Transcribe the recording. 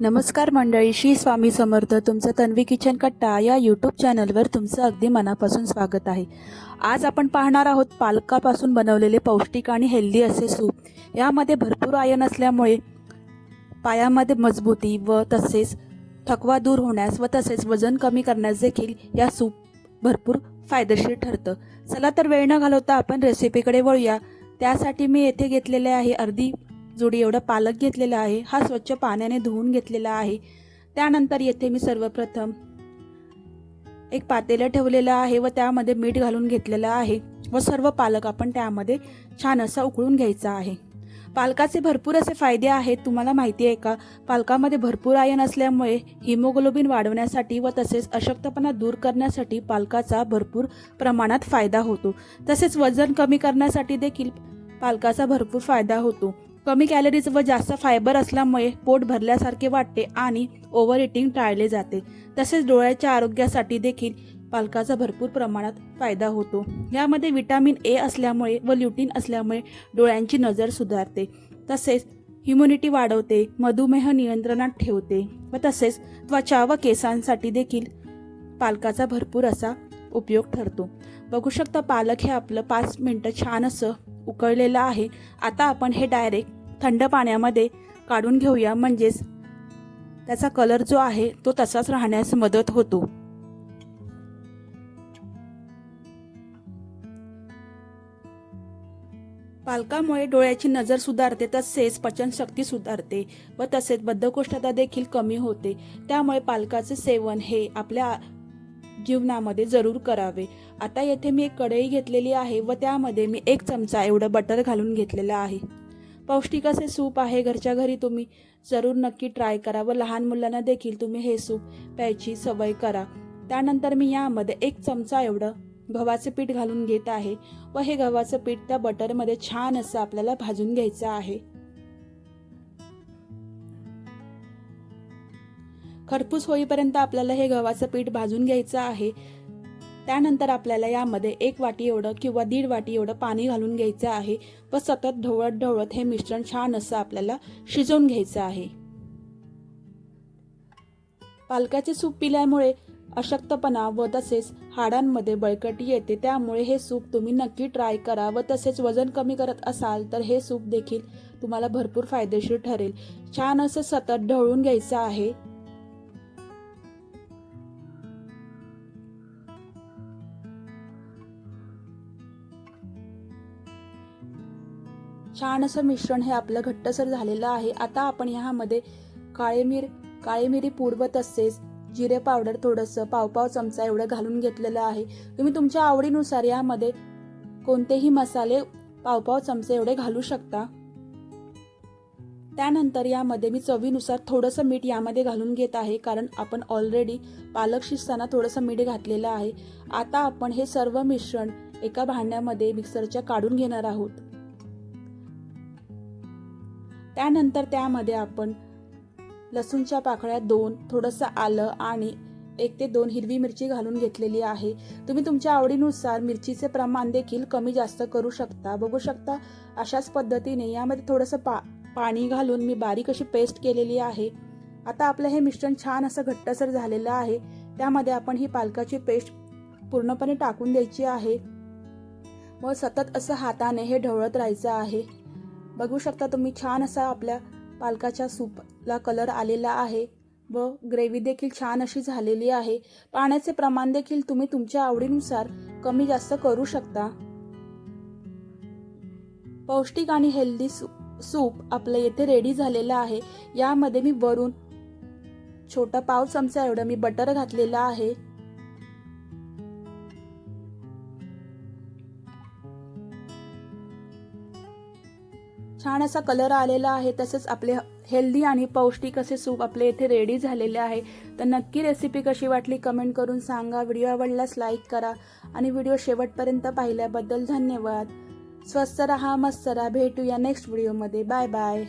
नमस्कार मंडळी श्री स्वामी समर्थ. तुमचं तन्वी किचन कट्टा या यूट्यूब चॅनलवर तुमचं अगदी मनापासून स्वागत आहे. आज आपण पाहणार आहोत पालकापासून बनवलेले पौष्टिक आणि हेल्दी असे सूप यामध्ये भरपूर आयन असल्यामुळे पायामध्ये मजबूती व तसेच थकवा दूर होण्यास व तसेच वजन कमी करण्यास देखील या सूप भरपूर फायदेशीर ठरतं. चला तर वेळ न घालवता आपण रेसिपीकडे वळूया. त्यासाठी मी येथे घेतलेले आहे अर्धी जुडी एवढा पालक घेतलेला आहे हा स्वच्छ पाण्याने धुवून घेतलेला आहे. त्यानंतर येथे मी सर्वप्रथम एक पातेलं ठेवलेलं आहे व त्यामध्ये मीठ घालून घेतलेलं आहे व सर्व पालक आपण त्यामध्ये छान असा उकळून घ्यायचा आहे. पालकाचे भरपूर असे फायदे आहेत तुम्हाला माहिती आहे का? पालकामध्ये भरपूर आयन असल्यामुळे हिमोग्लोबिन वाढवण्यासाठी व तसेच अशक्तपणा दूर करण्यासाठी पालकाचा भरपूर प्रमाणात फायदा होतो. तसेच वजन कमी करण्यासाठी देखील पालकाचा भरपूर फायदा होतो. कमी कॅलरीज व जास्त फायबर असल्यामुळे पोट भरल्यासारखे वाटते आणि ओव्हर इटिंग टाळले जाते. तसेच डोळ्याच्या आरोग्यासाठी देखील पालकाचा भरपूर प्रमाणात फायदा होतो. यामध्ये विटॅमिन ए असल्यामुळे व ल्युटीन असल्यामुळे डोळ्यांची नजर सुधारते. तसेच ह्युम्युनिटी वाढवते मधुमेह नियंत्रणात ठेवते व तसेच त्वचा व केसांसाठी देखील पालकाचा भरपूर असा उपयोग ठरतो. बघू शकता पालक हे आपलं पाच मिनटं छान असं उकळलेलं आहे. आता आपण हे डायरेक्ट थंड पाण्यामध्ये काढून घेऊया. म्हणजेच त्याचा कलर जो आहे तो तसाच राहण्यास मदत होतो. पालकामुळे डोळ्याची नजर सुधारते तसेच पचनशक्ती सुधारते व तसेच बद्धकोष्ठता देखील कमी होते. त्यामुळे पालकाचे सेवन हे आपल्या जीवनामध्ये जरूर करावे. आता येथे मी एक कढई घेतलेली आहे व त्यामध्ये मी एक चमचा एवढं बटर घालून घेतलेलं आहे. पौष्टिक असे सूप आहे घरच्या घरी तुम्ही जरूर नक्की ट्राय करा व लहान मुलांना देखील तुम्ही हे सूप प्यायची सवय करा. त्यानंतर मी यामध्ये एक चमचा एवढं गव्हाचं पीठ घालून घेत आहे व हे गव्हाचं पीठ त्या बटरमध्ये छान असं आपल्याला भाजून घ्यायचं आहे. खरपूस होईपर्यंत आपल्याला हे गव्हाचं पीठ भाजून घ्यायचं आहे. त्यानंतर आपल्याला यामध्ये एक वाटी एवढं किंवा दीड वाटी एवढं पाणी घालून घ्यायचं आहे व सतत ढवळत ढवळत हे मिश्रण छान असं आपल्याला शिजवून घ्यायचं आहे. पालकाचे सूप पिल्यामुळे अशक्तपणा व तसेच हाडांमध्ये बळकटी येते. त्यामुळे हे सूप तुम्ही नक्की ट्राय करा व तसेच वजन कमी करत असाल तर हे सूप देखील तुम्हाला भरपूर फायदेशीर ठरेल. छान असं सतत ढवळून घ्यायचं आहे. छान असं मिश्रण हे आपलं घट्टसर झालेलं आहे. आता आपण ह्यामध्ये काळे मिर काळी मिरी पूड तसेच जिरे पावडर थोडंसं पावपाव चमचा एवढं घालून घेतलेलं आहे. तुम्ही तुमच्या आवडीनुसार यामध्ये कोणतेही मसाले पावपाव चमचे एवढे घालू शकता. त्यानंतर यामध्ये मी चवीनुसार थोडंसं मीठ यामध्ये घालून घेत आहे कारण आपण ऑलरेडी पालक शिजताना थोडंसं मीठ घातलेलं आहे. आता आपण हे सर्व मिश्रण एका भांड्यामध्ये मिक्सरच्या काढून घेणार आहोत. त्यानंतर त्यामध्ये आपण लसूणच्या पाकळ्या दोन थोडंसं आलं आणि एक ते दोन हिरवी मिरची घालून घेतलेली आहे. तुम्ही तुमच्या आवडीनुसार मिरचीचे प्रमाण देखील कमी जास्त करू शकता बघू शकता. अशाच पद्धतीने यामध्ये थोडंसं पा पाणी घालून मी बारीक अशी पेस्ट केलेली आहे. आता आपलं हे मिश्रण छान असं घट्टसर झालेलं आहे. त्यामध्ये आपण ही पालकाची पेस्ट पूर्णपणे टाकून द्यायची आहे. व सतत असं हाताने हे ढवळत राहायचं आहे. बघू शकता तुम्ही छान असा आपल्या पालकाच्या सूपला कलर आलेला आहे व ग्रेव्ही देखील छान अशी झालेली आहे. पाण्याचे प्रमाण देखील तुम्ही तुमच्या आवडीनुसार कमी जास्त करू शकता. पौष्टिक आणि हेल्दी सूप आपलं येथे रेडी झालेलं आहे. यामध्ये मी वरून छोटा पाव चमचा एवढं मी बटर घातलेलं आहे. छान असा कलर आलेला आहे तसेच आपले हेल्दी आणि पौष्टिक असे सूप आपले इथे रेडी झालेले आहे. तर नक्की रेसिपी कशी वाटली कमेंट करून सांगा. व्हिडिओ आवडल्यास लाईक करा आणि व्हिडिओ शेवटपर्यंत पाहिल्याबद्दल धन्यवाद. स्वस्त रहा मस्त रहा. भेटूया नेक्स्ट व्हिडिओमध्ये बाय बाय